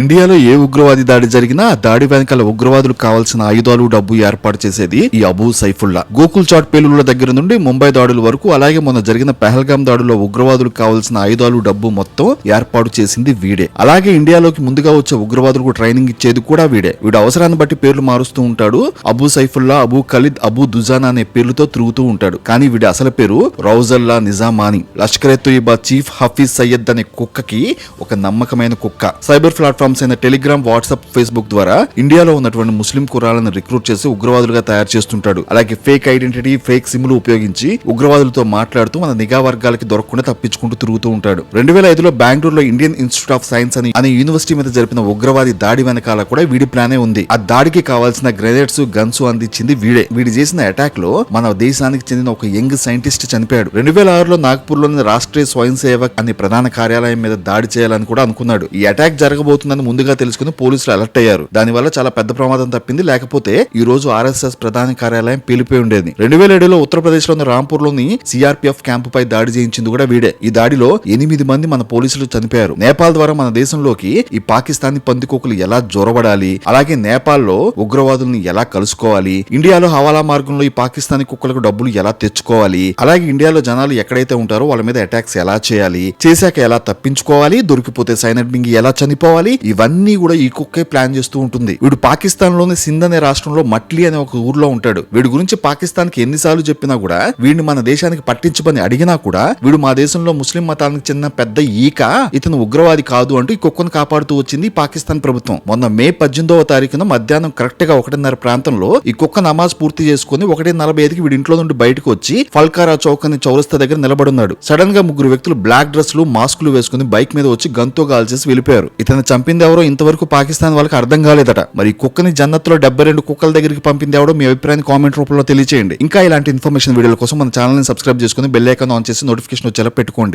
ఇండియాలో ఏ ఉగ్రవాది దాడి జరిగినా దాడి వెనకాల ఉగ్రవాదులు కావాల్సిన ఆయుధాలు డబ్బు ఏర్పాటు చేసేది ఈ అబూ సైఫుల్లా. గోకుల్ చాట్ పేలుల దగ్గర నుండి ముంబై దాడుల వరకు అలాగే మొన్న జరిగిన పెహల్గాం దాడులో ఉగ్రవాదులు కావాల్సిన ఆయుధాలు డబ్బు మొత్తం ఏర్పాటు చేసింది వీడే. అలాగే ఇండియాలోకి ముందుగా వచ్చే ఉగ్రవాదులకు ట్రైనింగ్ ఇచ్చేది కూడా వీడే. వీడు అవసరాన్ని బట్టి పేర్లు మారుస్తూ ఉంటాడు. అబూ సైఫుల్లా అబూ ఖలీద్ అబూ దుజానా అనే పేర్లతో తిరుగుతూ ఉంటాడు. కానీ వీడి అసలు పేరు రౌజల్లా నిజామాని. లష్కర్ ఎ తోయిబా చీఫ్ హఫీజ్ సయ్యద్ అనే కుక్కకి ఒక నమ్మకమైన కుక్క. సైబర్ ప్లాట్ఫామ్స్ అయిన టెలిగ్రామ్ వాట్సాప్ ఫేస్బుక్ ద్వారా ఇండియాలో ఉన్నటువంటి ముస్లిం కురాలను రిక్రూట్ చేసి ఉగ్రవాదులుగా తయారు చేస్తుంటాడు. అలాగే ఫేక్ ఐడెంటిటీ ఫేక్ సిమ్లు ఉపయోగించి ఉగ్రవాదులతో మాట్లాడుతూ మన నిఘా వర్గాలకి దొరకకుండా తప్పించుకుంటూ తిరుగుతూ ఉంటాడు. రెండు వేల ఐదులో బెంగళూరులో ఇండియన్ ఇన్స్టిట్యూట్ ఆఫ్ సైన్స్ అని అనే యూనివర్సిటీ మీద జరిపిన ఉగ్రవాది దాడి వెనకాల కూడా వీడి ప్లానే ఉంది. ఆ దాడికి కావాల్సిన గ్రెనేడ్స్ గన్స్ అందించింది వీడే. వీడి చేసిన అటాక్లో మన దేశానికి చెందిన ఒక యంగ్ సైంటిస్ట్ చనిపోయాడు. రెండు వేల ఆరులో నాగ్పూర్లోని రాష్ట్రీయ స్వయం సేవక్ అనే ప్రధాన కార్యాలయం మీద దాడి చేయాలని కూడా అనుకున్నాడు. ఈ అటాక్ జరగబోతున్న ఉందని ముందుగా తెలుసుకుని పోలీసులు అలర్ట్ అయ్యారు. దానివల్ల చాలా పెద్ద ప్రమాదం తప్పింది. లేకపోతే ఈ రోజు ఆర్ఎస్ఎస్ ప్రధాన కార్యాలయం పేలిపోయి ఉండేది. రెండు వేల ఏడులో ఉత్తరప్రదేశ్లోని రాంపూర్లోని సిఆర్పీఎఫ్ క్యాంపు పై దాడి చేయించింది కూడా వీడే. ఈ దాడిలో ఎనిమిది మంది మన పోలీసులు చనిపోయారు. నేపాల్ ద్వారా మన దేశంలోకి ఈ పాకిస్తానీ పందికొక్కులు ఎలా జొరబడాలి అలాగే నేపాల్లో ఉగ్రవాదుల్ని ఎలా కలుసుకోవాలి ఇండియాలో హవాలా మార్గంలో ఈ పాకిస్తానీ కుక్కలకు డబ్బులు ఎలా తెచ్చుకోవాలి అలాగే ఇండియాలో జనాలు ఎక్కడైతే ఉంటారో వాళ్ళ మీద అటాక్స్ ఎలా చేయాలి చేశాక ఎలా తప్పించుకోవాలి దొరికిపోతే సైనట్ బింగి ఎలా చనిపోవాలి ఇవన్నీ కూడా ఈ కుక్కే ప్లాన్ చేస్తూ ఉంటుంది. వీడు పాకిస్తాన్లోని సింధ్ అనే రాష్ట్రంలో మట్లి అనే ఒక ఊర్లో ఉంటాడు. వీడి గురించి పాకిస్తాన్కి ఎన్నిసార్లు చెప్పినా కూడా వీడిని మన దేశానికి పట్టించమని అడిగినా కూడా వీడు మా దేశంలో ముస్లిం మతానికి చెందిన పెద్ద ఈక ఇతను ఉగ్రవాది కాదు అంటూ ఈ కుక్కను కాపాడుతూ వచ్చింది పాకిస్తాన్ ప్రభుత్వం. మొన్న మే పద్దెనిమిదవ తారీఖున మధ్యాహ్నం కరెక్ట్గా ఒకటిన్నర ప్రాంతంలో ఈ కుక్క నమాజ్ పూర్తి చేసుకుని ఒకటి నలభై ఐదుకి వీడి ఇంట్లో నుండి బయటకు వచ్చి ఫల్కారా చౌక్ అనే చౌరస్తా దగ్గర నిలబడున్నాడు సడన్గా ముగ్గురు వ్యక్తులు బ్లాక్ డ్రెస్లు మాస్కులు వేసుకుని బైక్ మీద వచ్చి గంతో గాల్చేసి వెళ్ళిపోయారు. ఇతను పంపింది ఎవరో ఇంతవరకు పాకిస్తాన్ వాళ్ళకి అర్థం కాలేదట. మరి కుక్కని జన్నత్లో డెబ్బై రెండు కుక్కల దగ్గరికి పంపింది ఎవడో మీ అభిప్రాయాన్ని కామెంట్ రూపంలో తెలియజేయండి ఇంకా ఇలాంటి ఇన్ఫర్మేషన్ వీడియోల కోసం మన ఛానల్ని సబ్స్క్రైబ్ చేసుకుని బెల్ ఐకాన్ ఆన్ చేసి నోటిఫికేషన్ వచ్చేలా పెట్టుకోండి.